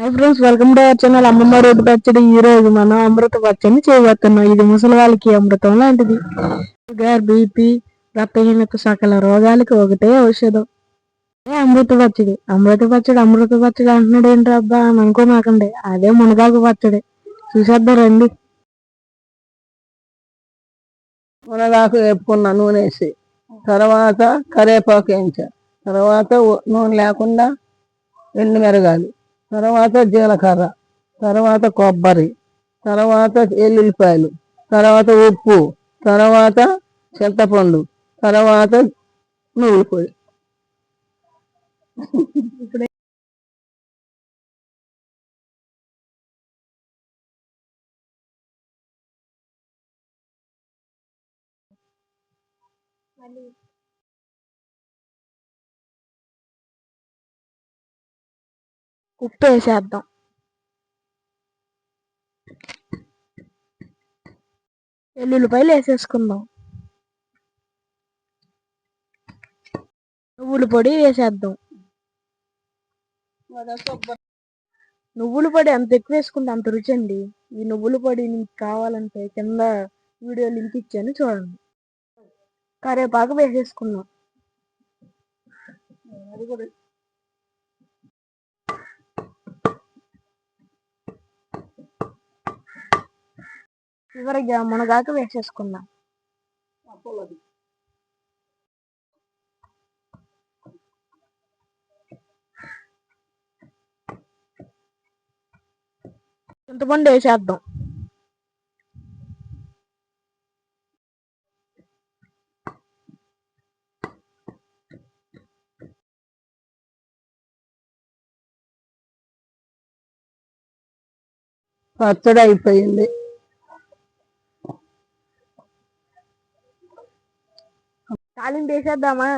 Hi friends welcome to our channel అమ్మమ్మ రోడ్డు పచ్చడి ఈ రోజు మనం అమృత పచ్చడిని చేయబోతున్నాం. ఇది ముసలి వాళ్ళకి అమృతం లాంటిది. షుగర్ బీపీ రక్తహీనత సకల రోగాలకి ఒకటే ఔషధం. అమృత పచ్చడి అమృత పచ్చడి అమృత పచ్చడి అంటున్నాడు ఏంటి అబ్బా అని అనుకోమాకండి. అదే మునగాకు పచ్చడి చూసేద్దాం రండి. మునగాకు వేపుకున్న నూనె వేసి తర్వాత కరేపాకు వేయించా తర్వాత నూనె లేకుండా ఎండు మెరగాలి తర్వాత జీలకర్ర తర్వాత కొబ్బరి తర్వాత ఎల్లుల్లిపాయలు తర్వాత ఉప్పు తర్వాత చింతపండు తర్వాత నువ్వుల పొడి. ఉప్పు వేసేద్దాం ఎల్లుల్లిపాయలు వేసేసుకుందాం నువ్వుల పొడి వేసేద్దాం. నువ్వుల పొడి ఎంత ఎక్కువ వేసుకుంటే అంత రుచి అండి. ఈ నువ్వుల పొడి మీకు కావాలంటే కింద వీడియో లింక్ ఇచ్చాను చూడండి. కరివేపాకు వేసేసుకున్నాం చివరిగా మునగాకు వేసేసుకుందాం చింతపండు వేసేద్దాం. పచ్చడి అయిపోయింది తాలింపు వేసేద్దామా